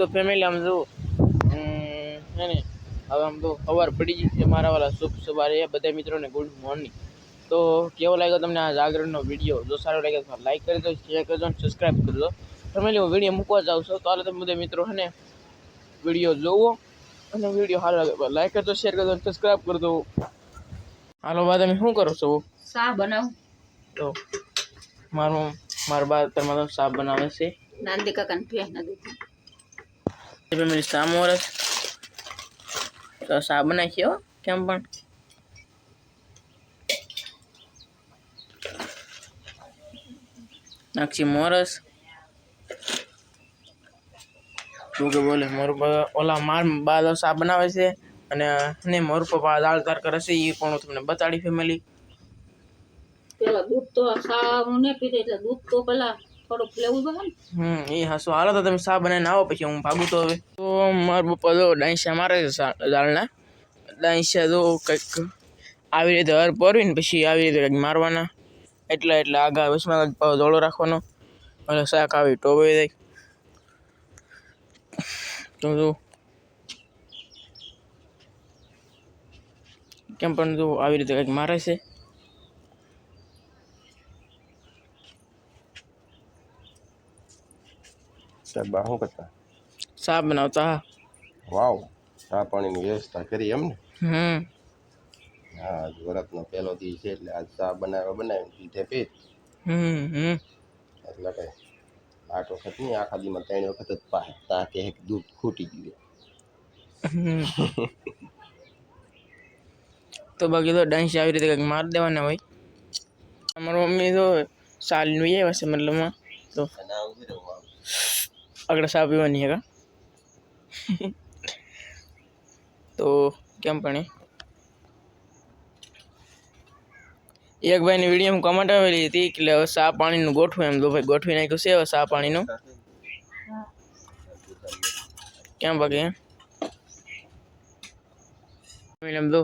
તો ફેમિલી આમ જો હે ને હવે આમ તો સવાર પડી ગઈ છે મારા વાળા શુભ સવારે. બધા મિત્રોને ગુડ મોર્નિંગ તો કેવો લાગ્યો તમને આ જાગરણનો વીડિયો જો સારો લાગ્યો તો લાઈક કરી દો શેર કરજો અને સબસ્ક્રાઈબ કરી દો. ફેમિલી હું વીડિયો મૂકવા જાઉં છું તો હાલ તમે બધા મિત્રો હે ને વીડિયો જોવો અને વીડિયો સારો લાગે લાઈક કરજો શેર કરજો અને સબસ્ક્રાઈબ કરજો હાલો બા તમે શું કરો છો? શાહ બનાવ. તો મારું મારા બા તમારો સાપ બનાવે છે. નાંદી કાકાને ના નથી ફેમિલી સામોરસ તો સા બનાવી કેમ પણ? નાખી મોરસ તું કે બોલે મોર ઓલા માર બાદ સા બનાવે છે અને ને મોર પપ્પા દાળ તાર કરે છે એ પણ હું તમને બતાડી ફેમિલી પેલા દૂધ તો હું નહીં પીતી એટલે દૂધ તો પેલા થોડુંક લેવું તો હમ એ હાસું હાલો તો તમે સા બનાવીને આવો પછી હું ભાગું તો હવે. તો મારા પપ્પા તો ડાંસા મારે છે દાળના. ડાંસા તો કંઈક આવી રીતે હર પરવીને પછી આવી રીતે કંઈક મારવાના. એટલા એટલા આગા વચમાં દોડો રાખવાનો. એટલે શાક આવી ટોબાઈ જાય. તો જો. કેમ પણ જો આવી રીતે કંઈક મારે છે. સાહેબ શું કરતા? સા બનાવતા. વાવ ચા પાણીની વ્યવસ્થા કરી એમ ને હમ. હા આજ વરતનો પહેલો દી છે એટલે આજ ચા બનાવ્યો બનાવીને પીધે પીત હમ હમ. એટલે કઈ આઠ વખત નહીં આખા દીમાં ત્રણ વખત જ પાસે તા કે દૂધ ખૂટી ગયું. તો બાકી તો ડાન્સ આવી રીતે કંઈક મારી દેવાના હોય. અમારો મમ્મી તો સાલનું હશે મતલબ મતલબમાં તો આગળ સા પીવાની હેગા તો કેમ પણ? એક ભાઈની વીડિયો કમેન્ટ આવેલી હતી એટલે હવે સા પાણીનું ગોઠવું એમ. દો ભાઈ ગોઠવી નાખ્યું છે હવે સા પાણીનું? કેમ બાકી એમ દો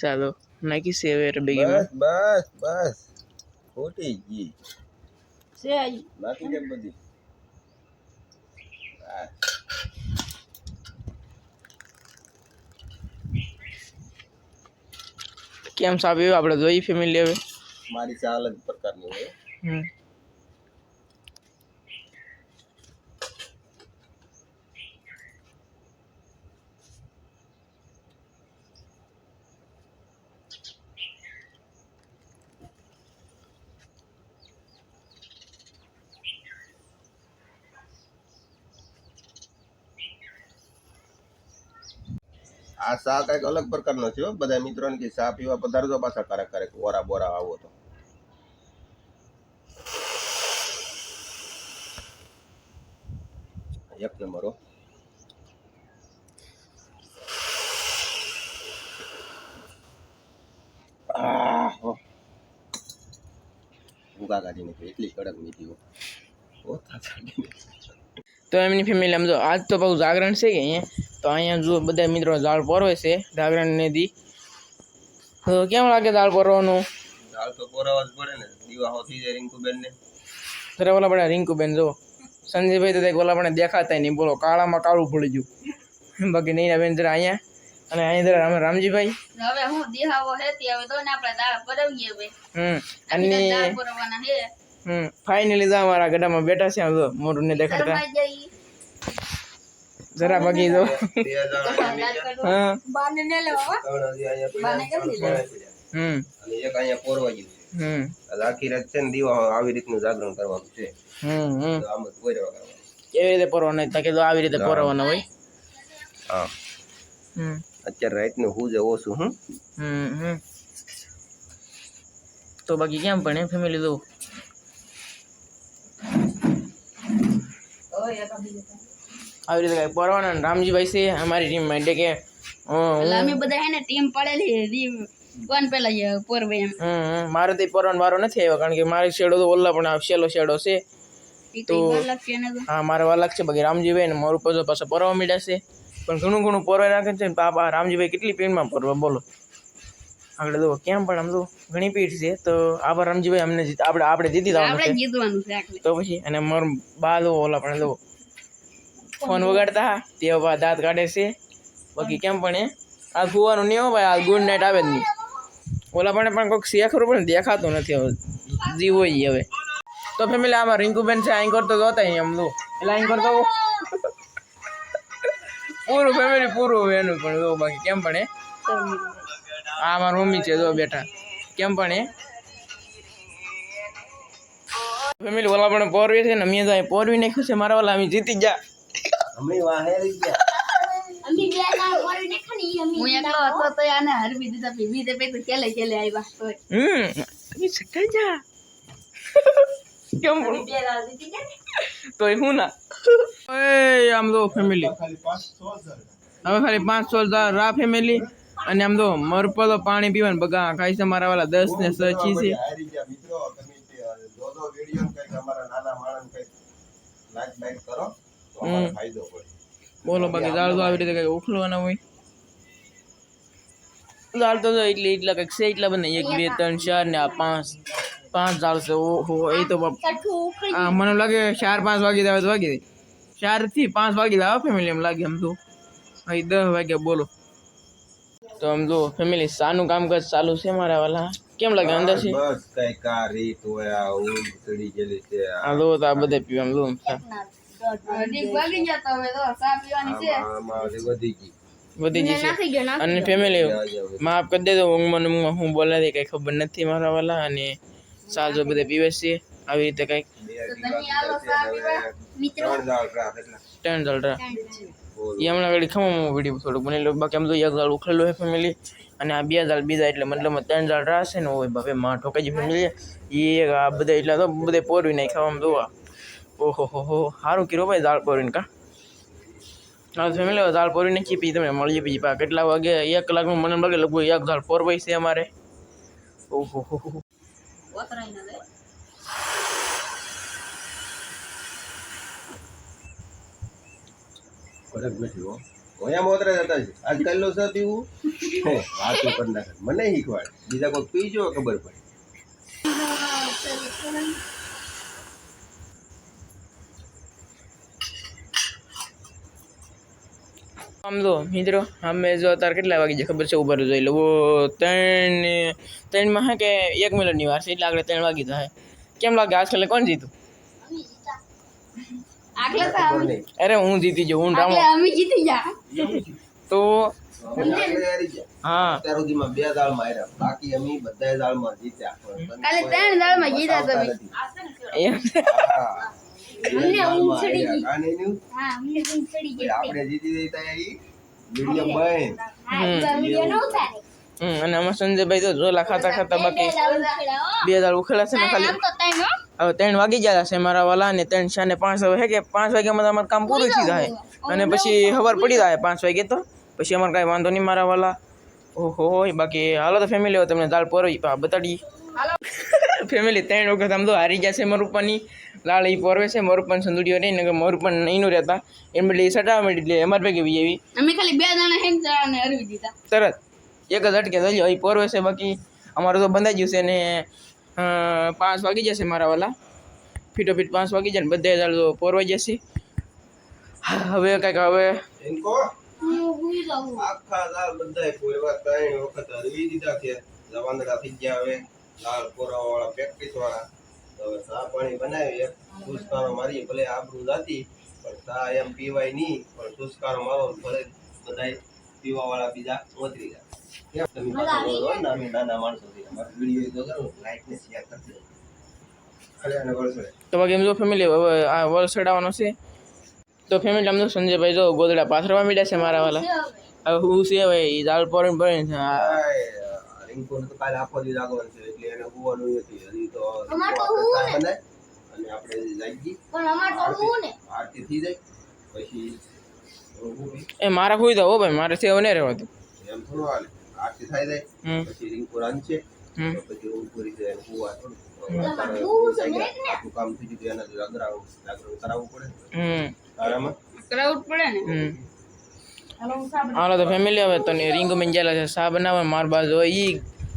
ચાલો નાખી છે હવે બેગીમાં બસ બસ બસ. ખોટી ગઈ છે આઈ. નાખી બધી? કેમ સાહેબ પીવું આપણે જોઈ ફેમિલી હવે. મારી ચા અલગ પ્રકારની હોય. આ ચા કંઈક અલગ પ્રકારનો છે હો. બધા મિત્રોને કે ચા પીવા પધારજો પાછા ક્યારેક ક્યારેક ઓરા બોરા આવો તો એક નંબર હો આહ, હો. ભૂકા કાઢીને તો એટલી કડક મીઠી હો ઓ થાથાડીને. તો એમની ફેમિલી આમ જો આજ તો બહુ જાગરણ છે કે અહીંયા તો અહીંયા જુઓ બધા મિત્રો દાળ પરોવે છે જાગરણ નદી તો કેમ લાગે દાળ પરવાનું? દાળ તો પરોવા જ પડે ને. દીવા હોતી જાય રિંકુબેન ને ત્યારે ઓલા પડે રિંકુબેન જો સંજયભાઈ તો દેખ ઓલા પણ દેખાતા નહીં. બોલો કાળામાં કાળું પડી ગયું. બાકી નહીં બેન જરા અહીંયા. અને અહીં જરા રામ રામજીભાઈ. હવે હું દેહાવો હેતી હવે તો ને આપણે દાળ પરાવીએ હવે. હમ અને દાળ પરવાના હે. હમ ફાઇનલી જા અમારા ગઢામાં બેઠા છે આમ જો મોઢું ને દેખાડતા જઈ જરા બાકી જો બે જણા દાળ કાઢો. હા બાને ને લેવા ત્રણ હજી અહીંયા બાને કેમ પડ્યા લીધા? હમ અને એક અહીંયા પોરવા ગયું છે હમ એટલે આખી રાત છે ને દીવા આવી રીતનું જાગરણ કરવાનું છે હમ હમ તો આમ જ પોરવા કરવાનું કેવી રીતે પરવાનું તો કીધું આવી રીતે પરવાનું હોય હા હમ અત્યારે રાતનું હું જ ઓછું હું હમ હમ તો બાકી કેમ પણ એ ફેમિલી દઉં હવે એકા બીજું કાંઈ. આવી રીતે કઈ પરવાના રામજીભાઈ છે અમારી ટીમમાં એટલે કે અમે બધા હે ને ટીમ પડેલી કોણ પેલા જે પોરવે એમ. મારે તો પરવાનો વારો નથી આવ્યો કારણ કે મારી શેડો તો ઓલા પણ શેલો શેડો છે. તો છે હા મારે વાલક છે બાકી રામજીભાઈ ને મારું પછી પાછા પરવા મીડ્યા છે. પણ ઘણું ઘણું પરવા નાખે છે બાપા રામજીભાઈ કેટલી પીઠમાં પરવા બોલો. આગળ દો કેમ પણ આમ તો ઘણી પીઠ છે તો આભાર રામજીભાઈ અમને આપણે આપણે જીતી જવાનું આપણે છે. છે તો પછી અને મારું બા દો ઓલા પણ દો ફોન વગાડતા તે દાંત કાઢે છે. બાકી કેમ પણ એ આ ફુવાનું નહીં ભાઈ આ ગુડ નાઇટ આવે જ નહીં. ઓલા પણ પણ કોઈક સિયા ખરું પણ દેખાતું નથી હવે. જીવ હોય હવે. તો ફેમિલી આમાં રિંકુબેન છે અહીં કરતો તો હતા એમ લો એટલે અહીં કરતો પૂરું ફેમિલી પૂરું એનું પણ જો, બાકી કેમ પણ એ આ મારા મમ્મી છે, જો બેઠા. કેમ પણ એ ફેમિલી ઓલા પણ પોરવી છે ને, મેં તો અહીં પોરવી નાખ્યું છે, મારા વાલા અમે જીતી જા અમે વાહે રહી ગયા. હું એકલો હતો તો આને હરવી દીધા પી બીજે પે તો કેલે કેલે આવ્યા તોય હમ. અમે સકાઈ જા. કેમ બે રાત જીતી ગયા હું ના? ઓય આમ તો ફેમિલી હવે ખાલી પાંચ સો રા ફેમિલી અને આમ તો મરપલો પાણી પીવાનું બગા ખાઈ છે મારા વાળા દસ ને સચી છે. હારી ગયા મિત્રો. તમે જો જો વીડિયો કંઈક અમારા નાના માણસ કંઈક લાઈક લાઈક કરો. અમારે ફાયદો પડે બોલો બાકી દાળ તો આવી રીતે કઈ ઉખલવાના હોય. દાળ તો એટલે એટલા કંઈક છે એટલા બને. એક બે ત્રણ ચાર ને આ પાંચ પાંચ દાળ છે. ઓહો એ તો મને લાગે ચાર પાંચ વાગી આવે તો વાગી દે ચારથી પાંચ વાગી આવે ફેમિલી એમ લાગે એમ તો. અહીં દસ વાગ્યા બોલો. તો આમ જો ફેમિલી સાનું કામકાજ ચાલુ છે મારા વાલા. કેમ લાગે અંદર છે? બસ કઈ આ રીત હોય આ ઊંઘ ચડી ગયેલી છે આ- લો તો આ બધા પીવા આમ જો અને ફેમિલી માફ કરી દેજો ઊંઘમાં ઊંઘમાં હું બોલે દે કઈ ખબર નથી મારા વાલા અને સાજો બધે પીવે છે. આવી રીતે કંઈક ત્રણ જલરા એ હમણાં ઘડી ખમો વીડિયો થોડુંક બનેલો બાકી આમ તો એક દાળ ઉખલેલો છે ફેમિલી અને આ બે દાળ બીજા એટલે મતલબ ત્રણ દાળ રાશે ને હોય બાપે માં ઠોકાઈ ફેમિલી એ આ બધા એટલા તો બધે પોરવી નાખ્યા આમ જોવા. ઓહો હો હો સારું કર્યું ભાઈ દાળ પોરીને કા? હા ફેમિલી દાળ પોરી નાખી, પછી તમે મળીએ પછી પા કેટલા વાગે? એક કલાકનું મને લાગે લગભગ એક દાળ પોરવાઈ છે અમારે. ઓહો હો હો ફરક નથી હો. જતા છે. આજકાલ નો સર પીવું મને બીજા કોઈ પીજો ખબર પડે. આમ જો મિત્રો અમે જો અત્યારે કેટલા વાગી જાય ખબર છે? ઉપર જોઈ લો. ત્રણ ત્રણમાં હે કે એક મિનિટની વાર છે? એટલે આગળ ત્રણ વાગી જાય કેમ લાગે આજકાલ કોણ જીતું? અરે હું જીતી જાઉં હું રામ અમે જીતી જા. તો. હા. અત્યાર સુધીમાં બે દાળ માર્યા. બાકી અમે બધા દાળમાં જીત્યા. કાલે ત્રણ દાળમાં જીત્યા તમે. હા અમને ચડી આપણે જીતી વીડિયો હા વિડિયો ન ઉતારે. હમ અને આમાં સંજયભાઈ તો ઝોલા ખાતા ખાતા બાકી બે દાળ ઉખેલા છે ને ખાલી. આમ તો તઈ નો હવે ત્રણ વાગી ગયા છે મારા વાલા ને ત્રણ ચાર ને પાંચ. હવે હે કે પાંચ વાગ્યામાં અમારું કામ પૂરું થઈ જાય. અને પછી ખબર પડી જાય પાંચ વાગે તો. પછી અમારે કાંઈ વાંધો નહીં મારા વાલા. ઓહો હોય બાકી હાલો તો ફેમિલી હોય તમને દાળ પોરવી પા બતાડી ફેમિલી ત્રણ વખત આમ તો હારી ગયા છે મરુપાની. લાલ એ પોરવે છે મરુપાન સંદુડીઓ રહી ને મરુપાન નહીં રહેતા. એમ એટલે એ સટાવા મળી એટલે અમારે ભેગી બી એવી અમે ખાલી બે દાણા હેમ જણાને હરવી દીધા. તરત. એક જ અટકે જજો એ પોરવે છે બાકી. અમારું તો બંધાઈ ગયું છે ને પાંચ વાગી જશે મારા વાલા. ફીટો ફીટ પાંચ વાગી જાય ને બધે દાળ તો પોરવાઈ જશે. હવે કંઈક હવે આખા બધા પોરવા ત્રણ વખત હરવી દીધા છે. જવાન રાખી ગયા હવે. દાળ કોરા વાળા પ્રેક્ટિસ વાળા. તો હવે ચા પાણી બનાવીએ. સુસ્કારો મારીએ ભલે આબરૂ જાતી પણ ચા એમ પીવાય નહીં. પણ સુસ્કારો મારો ભલે બધા પીવા વાળા બીજા ઓતરી જાય. તમે નાના માણસો અમારા વીડિયો જો લાઈક ને શેર કરજો. અરે અને વળસડે તો બાકી એમ જો ફેમિલી હવે આ છે. તો ફેમિલી આમ તો સંજયભાઈ જો ગોદડા પાથરવા મીડ્યા છે મારા વાલા. હવે? હું છે ભાઈ દાળ છે. તો કાલે આખો દિવસ લાગવાનું છે. એને હોવાનું નથી હજી તો અને આપણે લાગી પણ અમાર તો હું ને. આરતી થઈ જાય પછી એ મારા ખુઈ તો હો ભાઈ મારે સેવ ને રહેવા દો. એમ થોડું હાલે. આરતી થઈ જાય પછી રિંકુ હમ. પછી ઊંઘ પૂરી જાય હોવા થોડું. હું કામ થઈ ગયું કરાવવું પડે. હમ. તારામાં? કરાવવું પડે ને. હાલો હું સાબ હાલો તો ફેમિલી હવે તો રીંગ મંજેલા છે સા બનાવવા માર બાજુ ઈ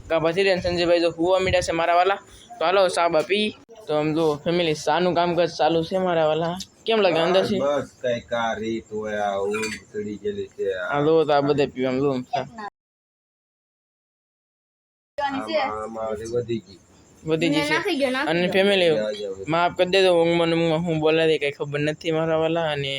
કા પછી રે સંજયભાઈ જો હુવા મીડ્યા છે મારા વાલા. તો હાલો સાબ આપી તો આમ જો ફેમિલી સાનું કામકાજ ચાલુ છે મારા વાલા. કેમ લાગે અંદરથી બસ કઈ કા રીત હોય આ ઊંઘ ચડી ગયેલી છે આ. લો તો આ બધે પીવા આમ લો વધી ગઈ. છે. અને ફેમિલી માફ કરી દેજો ઊંઘમાં હું બોલાતી કઈ ખબર નથી મારા વાલા. અને